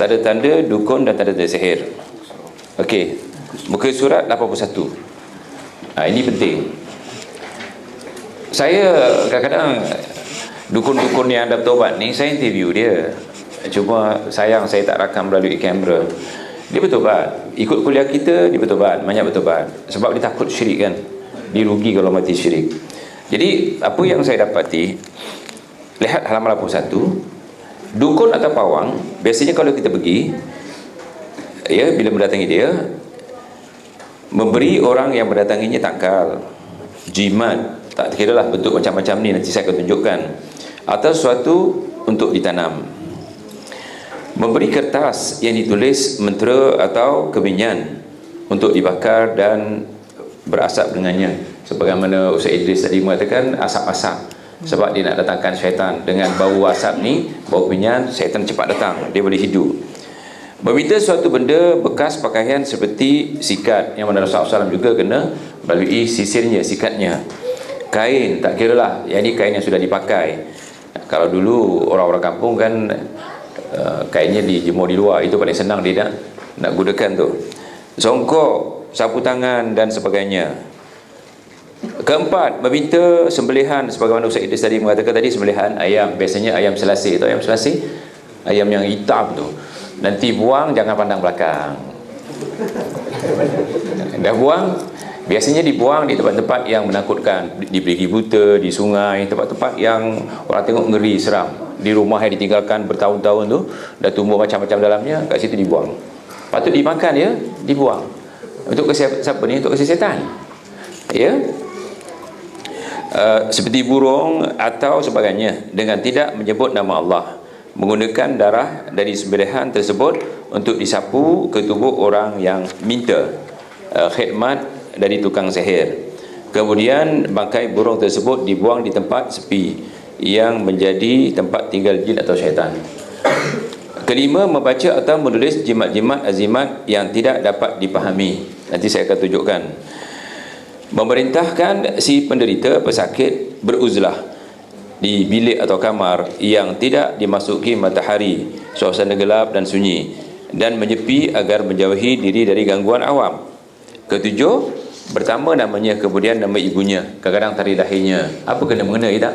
tanda-tanda dukun dan tanda-tanda sihir. Okey. Muka surat 81. Ha, ini penting. Saya kadang-kadang dukun-dukun yang dah bertobat ni saya interview dia. Cuma sayang saya tak rakam melalui kamera. Dia bertobat. Ikut kuliah kita dia bertobat, banyak bertobat. Sebab dia takut syirik kan. Dia rugi kalau mati syirik. Jadi apa yang saya dapati lihat halaman 81 dukun atau pawang biasanya kalau kita pergi ya bila mendatangi dia memberi orang yang mendatanginya tangkal jimat tak kira lah bentuk macam-macam ni nanti saya akan tunjukkan atau sesuatu untuk ditanam. Memberi kertas yang ditulis mentera atau keminyan untuk dibakar dan berasap dengannya. Sebagaimana Ustaz Idris tadi mengatakan asap-asap sebab dia nak datangkan syaitan. Dengan bau asap ni bau minyak syaitan cepat datang. Dia boleh hidup. Meminta suatu benda bekas pakaian seperti sikat. Yang mana Rasulullah SAW juga kena melalui sisirnya sikatnya. Kain tak kira lah. Yang ni kain yang sudah dipakai. Kalau dulu orang-orang kampung kan uh, kainnya dijemur di luar. Itu paling senang dia nak nak gunakan tu. Songkok sapu tangan dan sebagainya Keempat, meminta sembelihan sebagaimana Ustaz Idris tadi mengatakan tadi sembelihan ayam, biasanya ayam selasi itu ayam selasi, ayam yang hitam tu. Nanti buang jangan pandang belakang. Dah buang, biasanya dibuang di tempat-tempat yang menakutkan, di perigi buta, di sungai, tempat-tempat yang orang tengok ngeri, seram. Di rumah yang ditinggalkan bertahun-tahun tu, dah tumbuh macam-macam dalamnya, kat situ dibuang. Patut dimakan ya, dibuang. Untuk siapa ni? Untuk kesihatan. Ya, Uh, seperti burung atau sebagainya dengan tidak menyebut nama Allah. Menggunakan darah dari sembelihan tersebut untuk disapu ke tubuh orang yang minta uh, khidmat dari tukang sihir. Kemudian bangkai burung tersebut dibuang di tempat sepi yang menjadi tempat tinggal jin atau syaitan. Kelima membaca atau menulis jimat-jimat azimat yang tidak dapat dipahami. Nanti saya akan tunjukkan memerintahkan si penderita pesakit beruzlah di bilik atau kamar yang tidak dimasuki matahari suasana gelap dan sunyi dan menyepi agar menjauhi diri dari gangguan awam. Ketujuh pertama namanya kemudian nama ibunya kadang-kadang tarikh lahirnya. Apa kena mengena tak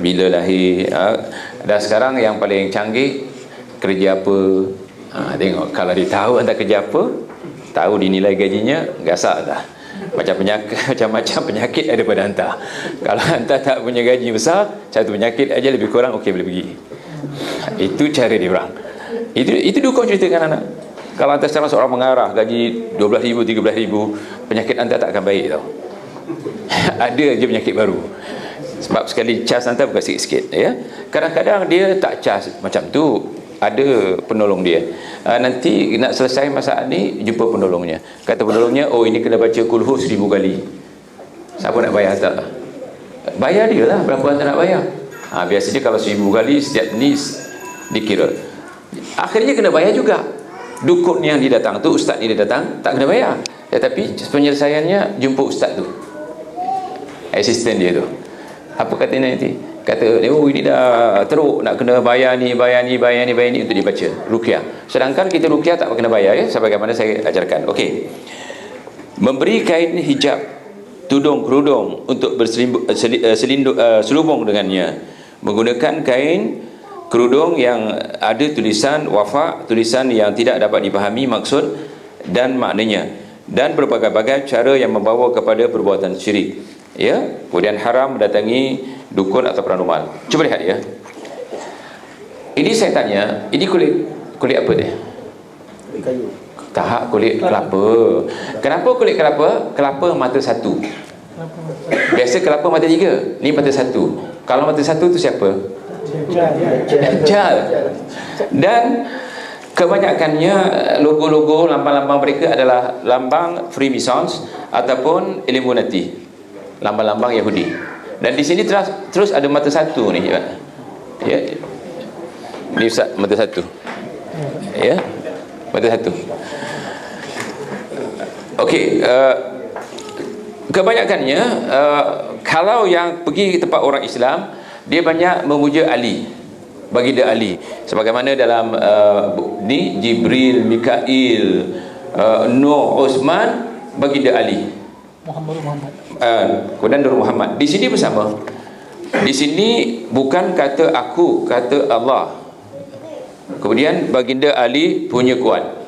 bila lahir ha? dan sekarang yang paling canggih kerja apa? Ha, tengok kalau dia tahu anda kerja apa tahu dinilai gajinya gasak dah macam penyakit macam-macam penyakit ada pada hantar. Kalau hantar tak punya gaji besar satu penyakit aja lebih kurang okey boleh pergi. Itu cara dia orang. Itu itu dukung ceritakan anak. Kalau hantar sekarang seorang mengarah gaji 12 ribu 13 ribu penyakit anda tak akan baik tau. Ada aja penyakit baru. Sebab sekali cas hantar bukan sikit-sikit ya. Kadang-kadang dia tak cas macam tu ada penolong dia. Uh, nanti nak selesai masalah ni jumpa penolongnya. Kata penolongnya oh ini kena baca kulhu seribu kali. Siapa nak bayar tak bayar dia lah berapa anda nak bayar. Ha, biasanya kalau seribu kali setiap ni dikira. Akhirnya kena bayar juga. Dukun yang dia datang tu ustaz ni dia datang tak kena bayar. Tetapi penyelesaiannya jumpa ustaz tu. Asisten dia tu. Apa kata nanti kata oh ini dah teruk nak kena bayar ni bayar ni bayar ni bayar ni untuk dibaca rukyah sedangkan kita rukyah tak kena bayar ya sebagaimana saya ajarkan. Okey. Memberi kain hijab tudung kerudung untuk berselindung uh, selubung dengannya. Menggunakan kain kerudung yang ada tulisan wafa tulisan yang tidak dapat dipahami maksud dan maknanya dan berbagai-bagai cara yang membawa kepada perbuatan syirik ya kemudian haram mendatangi dukun atau paranormal. Cuba lihat ya. Ini saya tanya, ini kulit kulit apa dia? Kulit kayu. Tahap kulit kelapa. Kenapa kulit kelapa? Kelapa mata satu. Biasa kelapa mata tiga. Ni mata satu. Kalau mata satu tu siapa? Jal. Dan kebanyakannya logo-logo lambang-lambang mereka adalah lambang Freemasons ataupun Illuminati. Lambang-lambang Yahudi. Dan di sini terus terus ada mata satu ni ya. Ya. Ni Ustaz mata satu. Ya. Mata satu. Okey, uh, kebanyakannya uh, kalau yang pergi ke tempat orang Islam, dia banyak memuja Ali. baginda Ali sebagaimana dalam uh, ni Jibril Mikail uh, Nuh Osman baginda Ali Muhammad Muhammad uh, kemudian Nur Muhammad di sini bersama di sini bukan kata aku kata Allah. Kemudian baginda Ali punya kuat.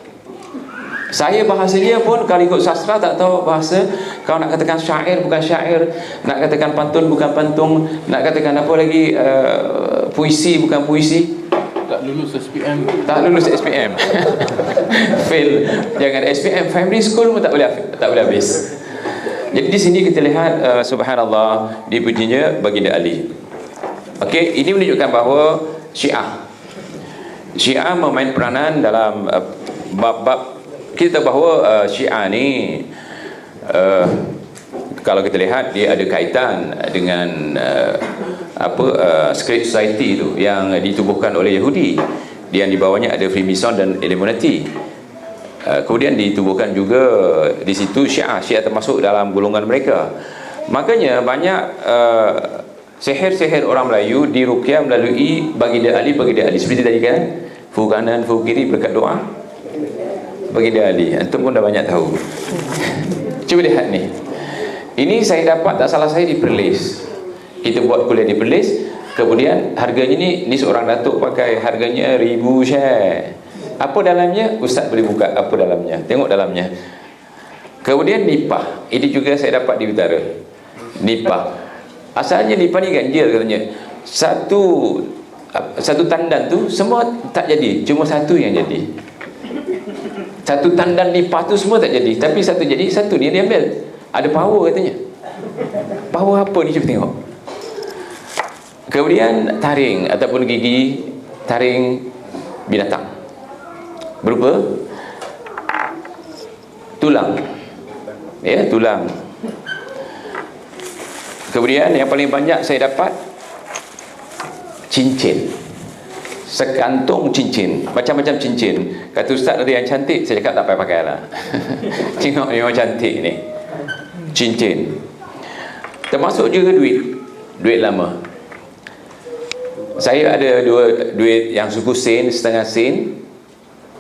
Saya bahasanya pun kalau ikut sastra tak tahu bahasa kalau nak katakan syair bukan syair. Nak katakan pantun bukan pantun nak katakan apa lagi uh, puisi bukan puisi. Tak lulus SPM tak lulus SPM fail. Jangan SPM family school pun tak boleh tak boleh habis jadi di sini kita lihat uh, subhanallah dipujinya baginda Ali. Okey ini menunjukkan bahawa Syiah. Syiah memain peranan dalam uh, bab-bab kita tahu bahawa uh, Syiah ni uh, kalau kita lihat dia ada kaitan dengan uh, apa uh, secret society tu yang ditubuhkan oleh Yahudi. Yang di bawahnya ada Freemason dan Illuminati uh, kemudian ditubuhkan juga di situ Syiah. Syiah termasuk dalam golongan mereka. Makanya banyak uh, seher-seher orang Melayu dirukyah melalui baginda Ali baginda Ali seperti tadi kan? Fu kanan fu kiri berkat doa bagi dia Ali Antum pun dah banyak tahu. Cuba lihat ni. Ini saya dapat tak salah saya di Perlis Kita buat kuliah di Perlis Kemudian harganya ni Ni seorang datuk pakai harganya ribu share Apa dalamnya? Ustaz boleh buka apa dalamnya? Tengok dalamnya. Kemudian nipah. Ini juga saya dapat di utara. Nipah. Asalnya nipah ni ganjil katanya. Satu Satu tandan tu Semua tak jadi. Cuma satu yang jadi. Satu tandan nipah tu semua tak jadi. Tapi satu jadi satu dia dia ambil ada power katanya. Power apa ni? Cuba tengok. Kemudian taring ataupun gigi taring binatang berupa? Tulang. Ya tulang. Kemudian yang paling banyak saya dapat cincin. Sekantung cincin. Macam-macam cincin. Kata ustaz ada yang cantik saya cakap tak payah pakai lah. Tengok memang cantik ni. Cincin. Termasuk juga duit. Duit lama. Saya ada dua duit yang suku sen setengah sen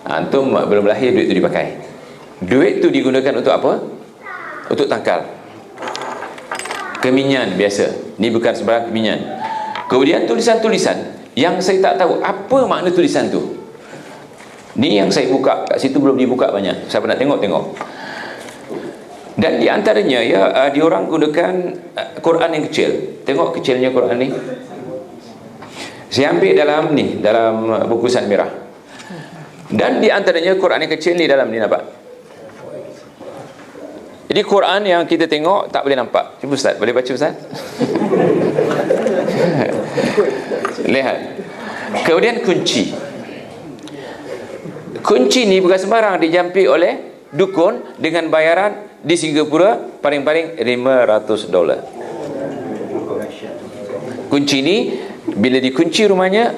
antum belum lahir duit tu dipakai. Duit tu digunakan untuk apa? Untuk tangkal keminyan biasa. Ni bukan sebarang keminyan. Kemudian tulisan-tulisan yang saya tak tahu apa makna tulisan tu. Ni yang saya buka. Kat situ belum dibuka banyak. Siapa nak tengok tengok dan di antaranya ya uh, diorang gunakan uh, Quran yang kecil. Tengok kecilnya Quran ni. Saya ambil dalam ni dalam bungkusan merah dan di antaranya Quran yang kecil ni dalam ni nampak? Jadi Quran yang kita tengok tak boleh nampak. Cuba Ustaz boleh baca Ustaz? Lihat. Kemudian kunci. Kunci ni bukan sembarang dijampik oleh dukun dengan bayaran di Singapura paling-paling 500 dolar. Kunci ni bila dikunci rumahnya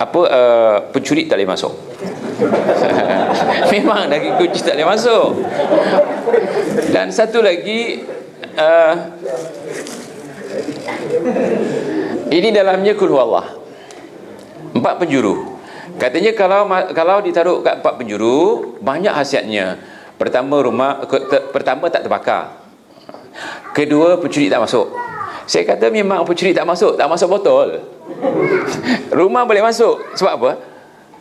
apa uh, pencuri tak boleh masuk memang lagi kunci tak boleh masuk dan satu lagi uh, ini dalamnya kul Allah. Empat penjuru. Katanya kalau kalau ditaruh kat empat penjuru, banyak khasiatnya. Pertama rumah pertama tak terbakar. Kedua pencuri tak masuk. Saya kata memang pencuri tak masuk, tak masuk botol. rumah boleh masuk. Sebab apa?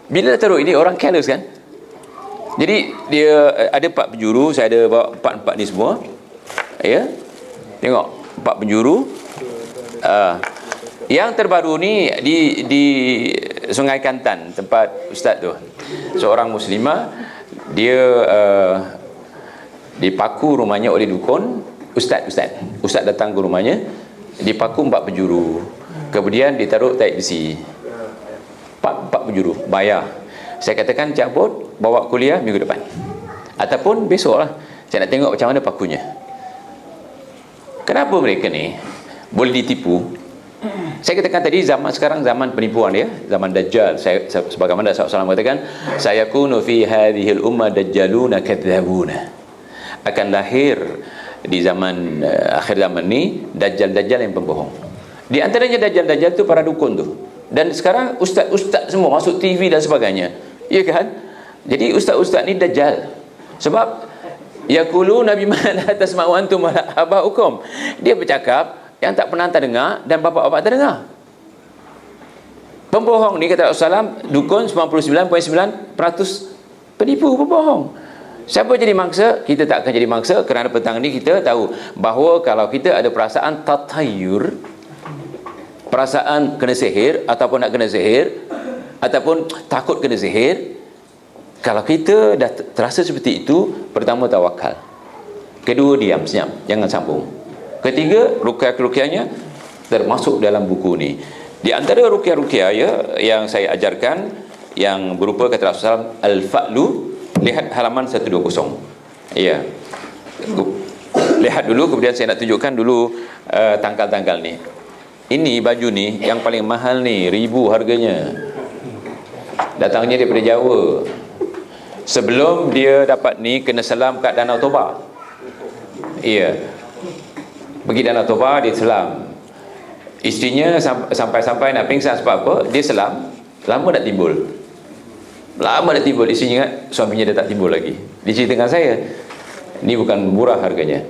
Bila taruh ini orang careless kan? Jadi dia eh, ada empat penjuru, saya ada bawa empat-empat ni semua. Ya. Tengok, empat penjuru. Uh, yang terbaru ni di di Sungai Kantan tempat ustaz tu. Seorang muslimah dia uh, dipaku rumahnya oleh dukun ustaz ustaz. Ustaz datang ke rumahnya dipaku empat penjuru. Kemudian ditaruh taik besi. Empat, empat penjuru bayar. Saya katakan cabut bawa kuliah minggu depan. Ataupun besok lah. Saya nak tengok macam mana pakunya. Kenapa mereka ni boleh ditipu saya katakan tadi zaman sekarang zaman penipuan ya, zaman dajjal. Saya sebagaimana Rasulullah SAW katakan, saya kunu fi hadhihi al-umma dajjaluna kadzabuna. Akan lahir di zaman uh, akhir zaman ni dajjal-dajjal yang pembohong. Di antaranya dajjal-dajjal tu para dukun tu. Dan sekarang ustaz-ustaz semua masuk TV dan sebagainya. Ya kan jadi ustaz-ustaz ni dajjal. Sebab yaqulu nabi man atas ma'antum abaukum. Dia bercakap yang tak pernah terdengar dan bapa-bapa terdengar pembohong ni kata Rasulullah dukun 99.9% penipu pembohong. Siapa jadi mangsa? Kita tak akan jadi mangsa kerana petang ni kita tahu bahawa kalau kita ada perasaan tatayur perasaan kena sihir ataupun nak kena sihir ataupun takut kena sihir kalau kita dah terasa seperti itu pertama tawakal. Kedua diam senyap jangan sambung. Ketiga rukyah-rukyahnya termasuk dalam buku ni. Di antara rukyah-rukyah ya, yang saya ajarkan yang berupa kata Rasulullah Al-Fa'lu lihat halaman 120 ya. Lihat dulu kemudian saya nak tunjukkan dulu uh, tanggal-tanggal ni ini baju ni yang paling mahal ni ribu harganya. Datangnya daripada Jawa. Sebelum dia dapat ni kena selam kat Danau Toba. Iya. Pergi Danau Toba dia selam. Isterinya sampai-sampai nak pingsan sebab apa? Dia selam. Lama nak timbul? Lama nak timbul. Isterinya ingat suaminya dah tak timbul lagi. Dia cerita dengan saya ni bukan murah harganya.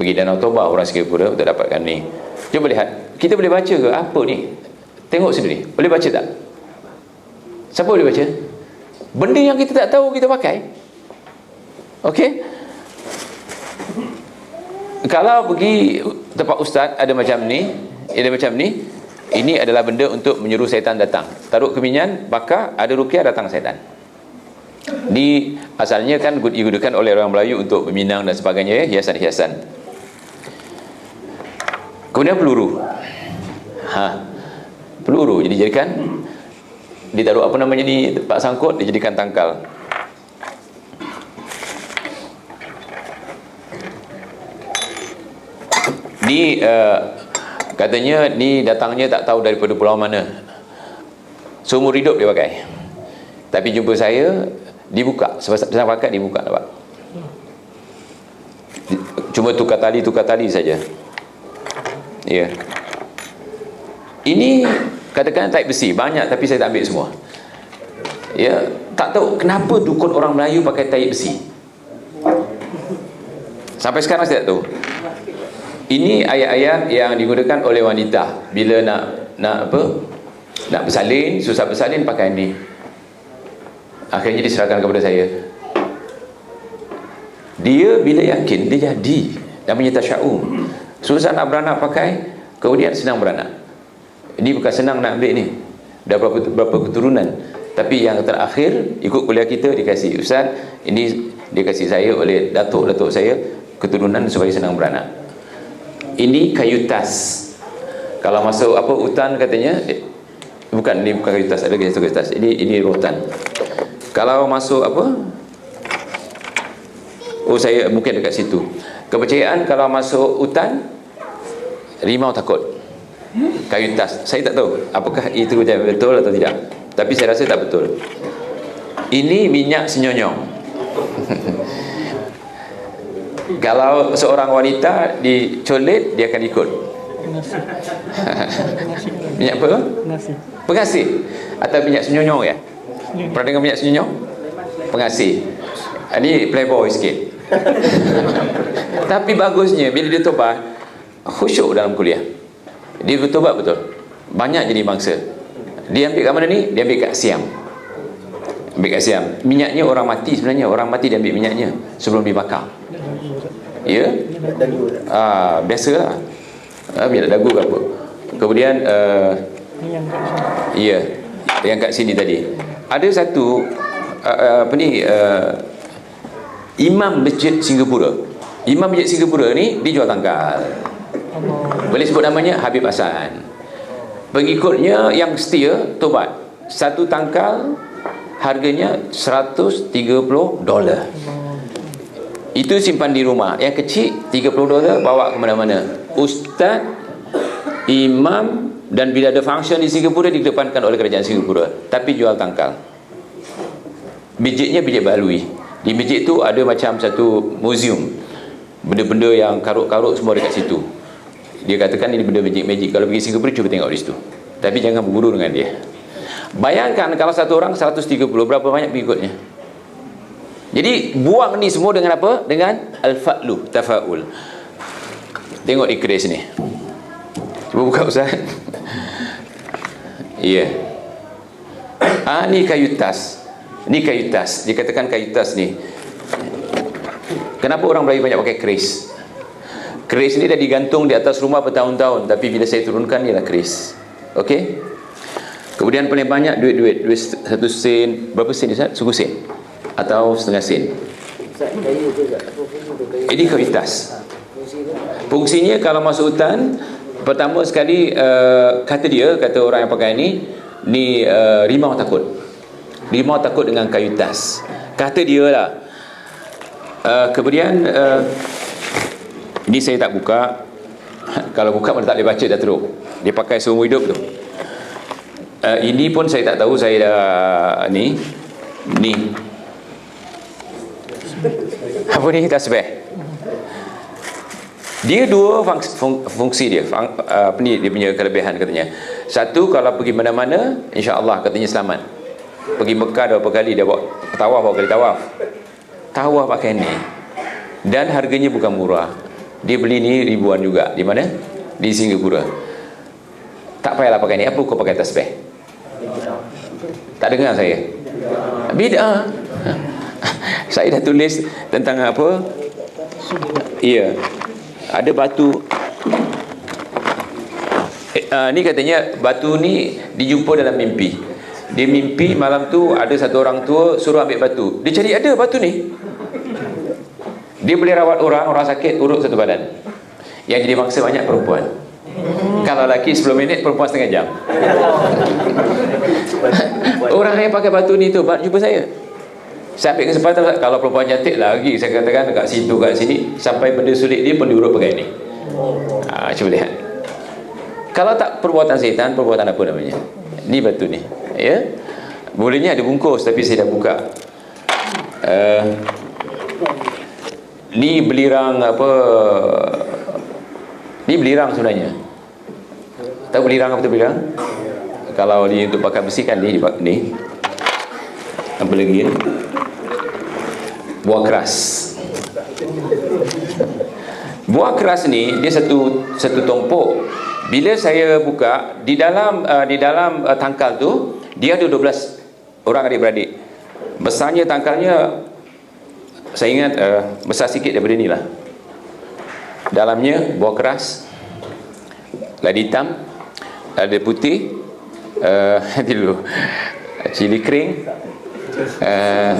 Pergi Danau Toba orang Singapura untuk dapatkan ni Cuba lihat. Kita boleh baca ke apa ni? Tengok sendiri. Boleh baca tak? Siapa boleh baca? Benda yang kita tak tahu kita pakai. Okey? Kalau pergi tempat ustaz ada macam ni, ada macam ni, ini adalah benda untuk menyuruh syaitan datang. Taruh keminyan, bakar, ada rukyah datang syaitan. Di asalnya kan digunakan oleh orang Melayu untuk meminang dan sebagainya ya, hiasan-hiasan. Kemudian peluru. Ha. Peluru jadi jadikan ditaruh apa namanya ni tempat sangkut dijadikan tangkal. Di uh, katanya ni datangnya tak tahu daripada pulau mana. Seumur hidup dia pakai. Tapi jumpa saya dibuka sebab pakai dibuka dapat. Cuma tukar tali tukar tali saja. Ya. Ini katakan taik besi banyak tapi saya tak ambil semua. Ya, tak tahu kenapa dukun orang Melayu pakai taik besi. Sampai sekarang saya tak tahu. Ini ayat-ayat yang digunakan oleh wanita bila nak nak apa? Nak bersalin, susah bersalin pakai ini. Akhirnya diserahkan kepada saya. Dia bila yakin dia jadi namanya tasya'um. Susah nak beranak pakai Kemudian senang beranak. Ini bukan senang nak ambil ni. Dah berapa, berapa keturunan. Tapi yang terakhir Ikut kuliah kita dikasih Ustaz. Ini dikasih saya oleh datuk-datuk saya Keturunan supaya senang beranak. Ini kayu tas. Kalau masuk apa hutan katanya eh, Bukan, ini bukan kayu tas Ada kayu tas. Ini ini rotan. Kalau masuk apa Oh saya mungkin dekat situ Kepercayaan kalau masuk hutan Rimau takut. Kayu tas. Saya tak tahu Apakah itu betul atau tidak. Tapi saya rasa tak betul. Ini minyak senyonyong Kalau seorang wanita dicolit Dia akan ikut. Minyak apa? Pengasih. Pengasih. Atau minyak senyonyong ya? Pernah dengar minyak senyonyong? Pengasih. Ini playboy sikit Tapi bagusnya bila dia tobat khusyuk dalam kuliah. Dia bertobat betul. Banyak jadi bangsa. Dia ambil kat mana ni? Dia ambil kat Siam. Ambil kat Siam. Minyaknya orang mati sebenarnya. Orang mati dia ambil minyaknya sebelum dibakar. Ya? Ah, biasalah. Ah, minyak dagu ke apa. Kemudian uh, Ya. Yang kat sini tadi. Ada satu uh, apa ni uh, Imam Masjid Singapura Imam Masjid Singapura ni Dia jual tangkal. Boleh sebut namanya? Habib Hassan. Pengikutnya yang setia Tobat. Satu tangkal Harganya 130 dolar. Itu simpan di rumah. Yang kecil 30 dolar Bawa ke mana-mana. Ustaz Imam Dan bila ada function di Singapura Dikedepankan oleh kerajaan Singapura Tapi jual tangkal. Bijiknya bijik balui. Di masjid tu ada macam satu museum benda-benda yang karut-karut semua dekat situ dia katakan ini benda magic-magic kalau pergi Singapura cuba tengok di situ Tapi jangan berguru dengan dia. Bayangkan kalau satu orang 130, berapa banyak pengikutnya? Jadi buang ni semua dengan apa? Dengan al-fa'lu, tafa'ul. Tengok ikris ni. Cuba buka Ustaz. Iya. Yeah. Ah ni kayu tas. Ni kayu tas. Dikatakan kayu tas ni. Kenapa orang Melayu banyak pakai keris? Keris ni dah digantung di atas rumah bertahun-tahun tapi bila saya turunkan ialah keris. Okey? Kemudian paling banyak duit-duit, duit satu sen, berapa sen Ustaz? Suku sen atau setengah sen. Ini kualitas. Fungsinya kalau masuk hutan, pertama sekali uh, kata dia, kata orang yang pakai ni, ni uh, rimau takut. Rimau takut dengan kayu tas. Kata dia lah. Uh, kemudian uh, ini saya tak buka. kalau buka mana tak boleh baca dah teruk. Dia pakai seumur hidup tu. Uh, ini pun saya tak tahu saya dah ni. Ni. Apa ni? Tasbih dia dua fungsi, fungsi dia. Fung, apa ni dia punya kelebihan katanya. Satu kalau pergi mana-mana insya-Allah katanya selamat. Pergi Mekah berapa kali dia bawa tawaf berapa kali tawaf tawaf pakai ni. Dan harganya bukan murah. Dia beli ni ribuan juga. Di mana? Di Singapura. Tak payahlah pakai ni. Apa kau pakai tasbih tak dengar saya? Bid'ah saya dah tulis tentang apa? Iya. Ada batu. Eh, uh, ni katanya batu ni dijumpa dalam mimpi dia mimpi malam tu ada satu orang tua suruh ambil batu dia cari ada batu ni dia boleh rawat orang orang sakit urut satu badan yang jadi mangsa banyak perempuan kalau lelaki 10 minit perempuan setengah jam orang yang pakai batu ni tu jumpa saya saya ambil kesempatan kalau perempuan cantik lagi saya katakan dekat situ kat sini sampai benda sulit dia pun diurut pakai ni. Ha, cuba lihat. Kalau tak perbuatan setan, perbuatan apa namanya? Ni batu ni. Ya. Bolehnya ada bungkus tapi saya dah buka. Uh, ni belirang apa? Ni belirang sebenarnya. Tahu belirang apa tu belirang? Kalau dia untuk pakai besi kan ni ni. Apa lagi ya? buah keras buah keras ni dia satu satu tumpuk bila saya buka di dalam uh, di dalam uh, tangkal tu dia ada 12 orang adik-beradik. Besarnya tangkalnya saya ingat uh, besar sikit daripada ni lah dalamnya buah keras ladi hitam ada putih uh, dulu. Cili kering Uh,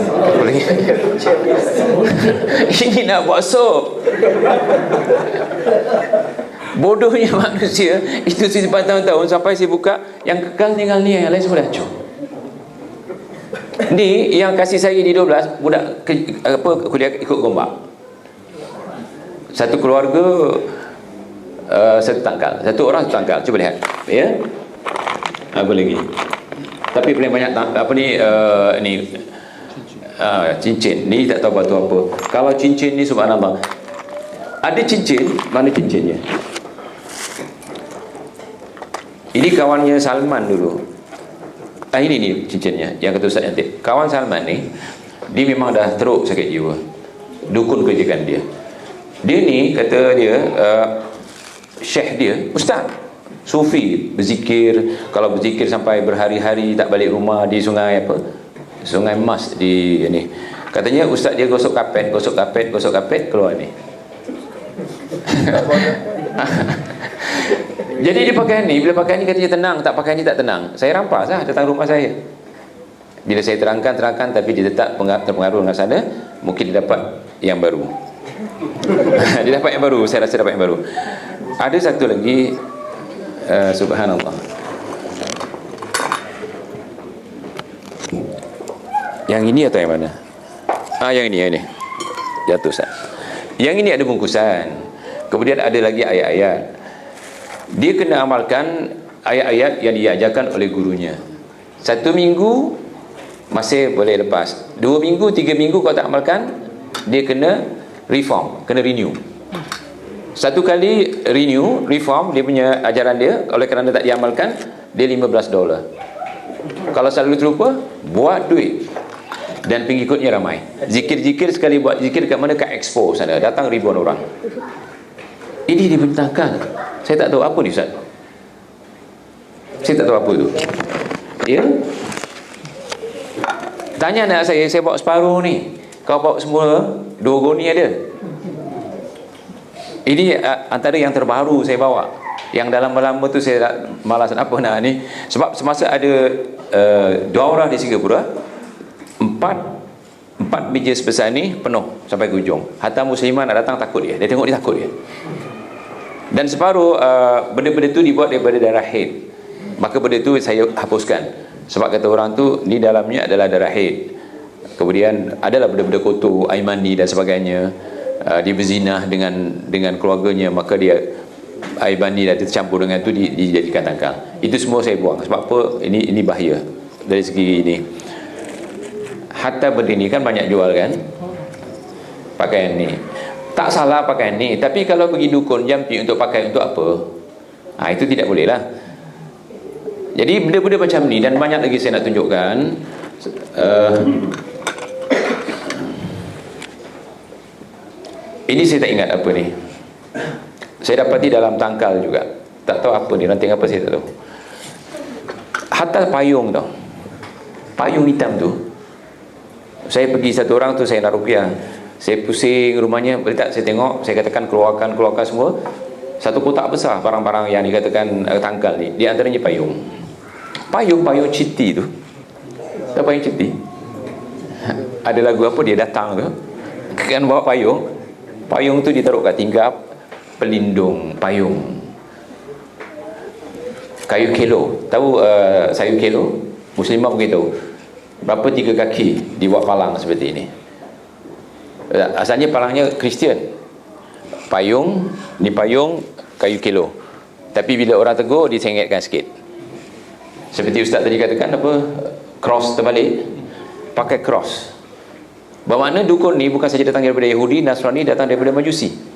ini nak buat sop bodohnya manusia itu simpan tahun-tahun sampai saya buka yang kekal tinggal ni yang lain semua dah hancur. Ni yang kasih saya di 12 budak ke, apa kuliah ikut gombak. Satu keluarga uh, satu tangkal. Satu orang satu tangkal. Cuba lihat. Ya? Apa lagi? Tapi paling banyak apa ni uh, ni uh, cincin. Ni tak tahu batu apa. Kalau cincin ni subhanallah. Ada cincin mana cincinnya ini kawannya Salman dulu. Ah ini ni cincinnya yang kata Ustaz Yantik. Kawan Salman ni dia memang dah teruk sakit jiwa. Dukun kerjakan dia. Dia ni kata dia uh, syekh dia ustaz. Sufi berzikir. Kalau berzikir sampai berhari-hari tak balik rumah di sungai apa sungai emas di ini katanya ustaz dia gosok kapet gosok kapet gosok kapet keluar ni jadi dia pakai ni bila pakai ni katanya tenang tak pakai ni tak tenang. Saya rampas lah datang rumah saya. Bila saya terangkan terangkan tapi dia tetap terpengaruh dengan sana mungkin dia dapat yang baru. Dia dapat yang baru saya rasa dapat yang baru. Ada satu lagi uh, subhanallah. Yang ini atau yang mana? Ah yang ini yang ini. Jatuh sah. yang ini ada bungkusan. Kemudian ada lagi ayat-ayat dia kena amalkan ayat-ayat yang diajarkan oleh gurunya satu minggu masih boleh lepas dua minggu, tiga minggu kalau tak amalkan dia kena reform, kena renew Satu kali renew, reform dia punya ajaran dia oleh kerana tak diamalkan, dia 15 dolar. Kalau selalu terlupa, buat duit. Dan pengikutnya ramai. Zikir-zikir sekali buat zikir kat mana kat expo sana, datang ribuan orang. Ini dibentangkan. Saya tak tahu apa ni Ustaz. Saya tak tahu apa tu. Ya? Tanya anak saya, saya bawa separuh ni. Kau bawa semua, dua goni ada. Ini uh, antara yang terbaru saya bawa. Yang dalam lama tu saya tak malas apa nak ni. Sebab semasa ada uh, daurah di Singapura, empat empat meja sebesar ni penuh sampai ke ujung. Hatta musliman nak datang takut dia. Dia tengok dia takut dia. Dan separuh uh, benda-benda tu dibuat daripada darah haid. Maka benda tu saya hapuskan. Sebab kata orang tu ni dalamnya adalah darah haid. Kemudian adalah benda-benda kotor, air mani dan sebagainya. Uh, dia berzinah dengan dengan keluarganya. Maka dia air mani dah tercampur dengan tu di, dijadikan tangkal. Itu semua saya buang. Sebab apa? Ini ini bahaya. Dari segi ini. Hatta berdini kan banyak jual kan? Pakaian ni tak salah pakaian ni tapi kalau pergi dukun jampi untuk pakai untuk apa ha, itu tidak boleh lah jadi benda-benda macam ni dan banyak lagi saya nak tunjukkan uh, Ini saya tak ingat apa ni. Saya dapati dalam tangkal juga. Tak tahu apa ni, ranting apa saya tak tahu. Hatta payung tau. Payung hitam tu. Saya pergi satu orang tu saya nak rupiah. Saya pusing rumahnya, boleh tak saya tengok, saya katakan keluarkan keluarkan semua. Satu kotak besar barang-barang yang dikatakan uh, tangkal ni. Di antaranya payung. Payung-payung citi tu. Tahu payung citi? Ada lagu apa dia datang tu. Kan bawa payung, Payung tu ditaruh kat tinggap pelindung payung. Kayu kelo. Tahu uh, sayur kelo? Muslimah begitu. Berapa tiga kaki dibuat palang seperti ini. Asalnya palangnya Kristian. Payung, ni payung kayu kelo. Tapi bila orang tegur disengatkan sikit. Seperti ustaz tadi katakan apa? Cross terbalik. Pakai cross. Bermakna dukun ni bukan saja datang daripada Yahudi, Nasrani datang daripada Majusi.